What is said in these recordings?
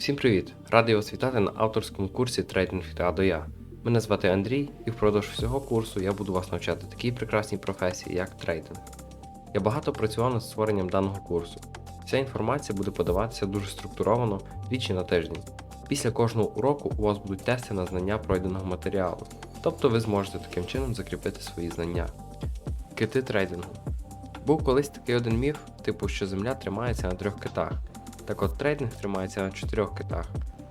Всім привіт! Радий вас вітати на авторському курсі трейдинг від А до Я. Мене звати Андрій, і впродовж всього курсу я буду вас навчати такій прекрасній професії, як трейдинг. Я багато працював над створенням даного курсу. Вся інформація буде подаватися дуже структуровано двічі на тиждень. Після кожного уроку у вас будуть тести на знання пройденого матеріалу, тобто ви зможете таким чином закріпити свої знання. Кити трейдингу. Був колись такий один міф, типу, що земля тримається на трьох китах. Так от трейдинг тримається на чотирьох китах.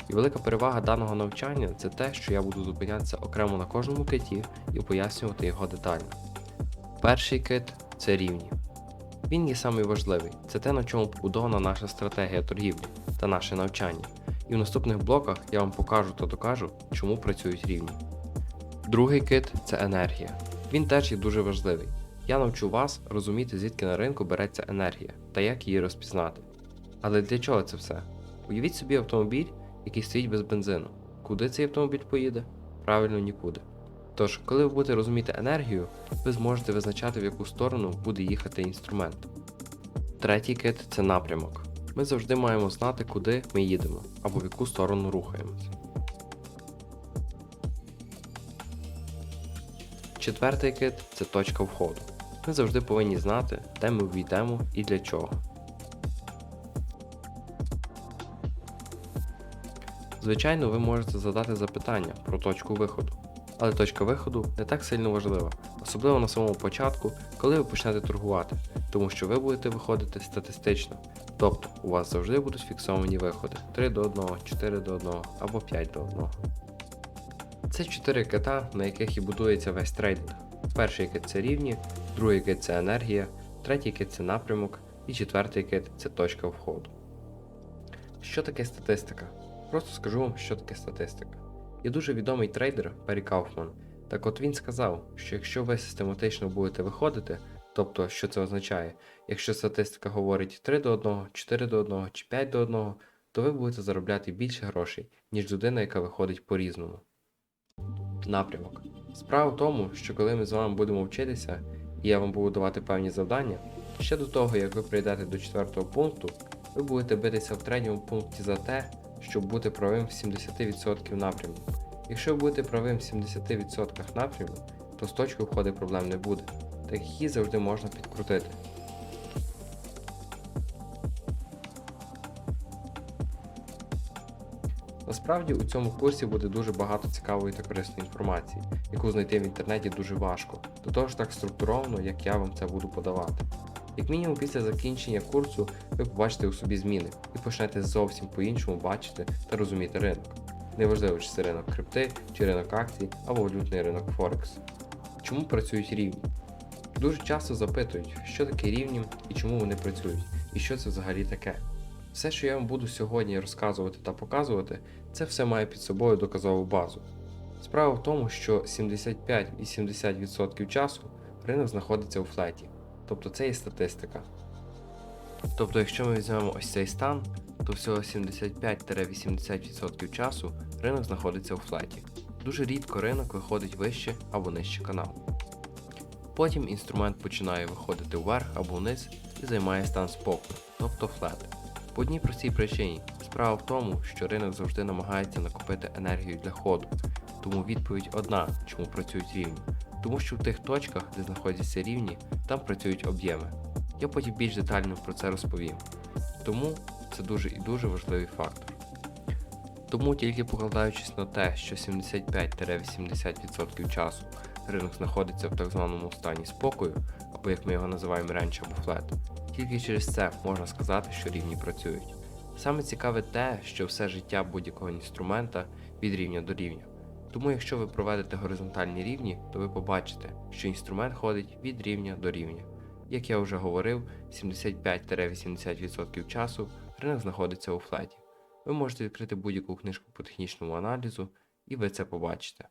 І велика перевага даного навчання це те, що я буду зупинятися окремо на кожному киті і пояснювати його детально. Перший кит це рівні. Він є самий це те, на чому побудована наша стратегія торгівлі та наше навчання. І в наступних блоках я вам покажу та докажу, чому працюють рівні. Другий кит це енергія. Він теж є дуже важливий. Я навчу вас розуміти, звідки на ринку береться енергія та як її розпізнати. Але для чого це все? Уявіть собі автомобіль, який стоїть без бензину. Куди цей автомобіль поїде? Правильно нікуди. Тож, коли ви будете розуміти енергію, ви зможете визначати, в яку сторону буде їхати інструмент. Третій кит це напрямок. Ми завжди маємо знати, куди ми їдемо або в яку сторону рухаємося. Четвертий кит це точка входу. Ми завжди повинні знати, де ми ввійдемо і для чого. Звичайно, ви можете задати запитання про точку виходу, але точка виходу не так сильно важлива, особливо на самому початку, коли ви почнете торгувати, тому що ви будете виходити статистично. Тобто у вас завжди будуть фіксовані виходи 3 до 1, 4 до 1 або 5 до 1. Це 4 кита, на яких і будується весь трейдинг. Перший кит це рівні, другий кит це енергія, третій кит це напрямок і четвертий кит це точка входу. Що таке статистика? Просто скажу вам, що таке статистика. Є дуже відомий трейдер Перрі Кауфман. Так от він сказав, що якщо ви систематично будете виходити, тобто що це означає, якщо статистика говорить 3 до 1, 4 до 1 чи 5 до 1, то ви будете заробляти більше грошей, ніж людина, яка виходить по-різному. Напрямок. Справа в тому, що коли ми з вами будемо вчитися, і я вам буду давати певні завдання, ще до того, як ви прийдете до четвертого пункту, ви будете битися в третьому пункті за те, щоб бути правим в 70% напряму. Якщо будете правим в 70% напряму, то з точкою входу проблем не буде, так її завжди можна підкрутити. Насправді у цьому курсі буде дуже багато цікавої та корисної інформації, яку знайти в інтернеті дуже важко, до того ж так структуровано, як я вам це буду подавати. Як мінімум після закінчення курсу ви побачите у собі зміни і почнете зовсім по-іншому бачити та розуміти ринок. Неважливо, чи це ринок крипти, чи ринок акцій або валютний ринок Форекс. Чому працюють рівні? Дуже часто запитують, що таке рівні і чому вони працюють, і що це взагалі таке. Все, що я вам буду сьогодні розказувати та показувати, це все має під собою доказову базу. Справа в тому, що 75 і 70% часу ринок знаходиться у флеті, тобто це є статистика. Тобто, якщо ми візьмемо ось цей стан, то всього 75-80% часу ринок знаходиться у флеті. Дуже рідко ринок виходить вище або нижче каналу. Потім інструмент починає виходити вверх або вниз і займає стан спокою, тобто флет. По одній простій причині. Справа в тому, що ринок завжди намагається накопити енергію для ходу, тому відповідь одна, чому працюють рівні. Тому що в тих точках, де знаходяться рівні, там працюють об'єми. Я потім більш детально про це розповім. Тому це дуже і дуже важливий фактор. Тому тільки покладаючись на те, що 75-80% часу ринок знаходиться в так званому стані спокою, або як ми його називаємо ренч або флет, тільки через це можна сказати, що рівні працюють. Саме цікаве те, що все життя будь-якого інструмента від рівня до рівня. Тому якщо ви проведете горизонтальні рівні, то ви побачите, що інструмент ходить від рівня до рівня. Як я вже говорив, 75-80% часу ринок знаходиться у флеті. Ви можете відкрити будь-яку книжку по технічному аналізу, і ви це побачите.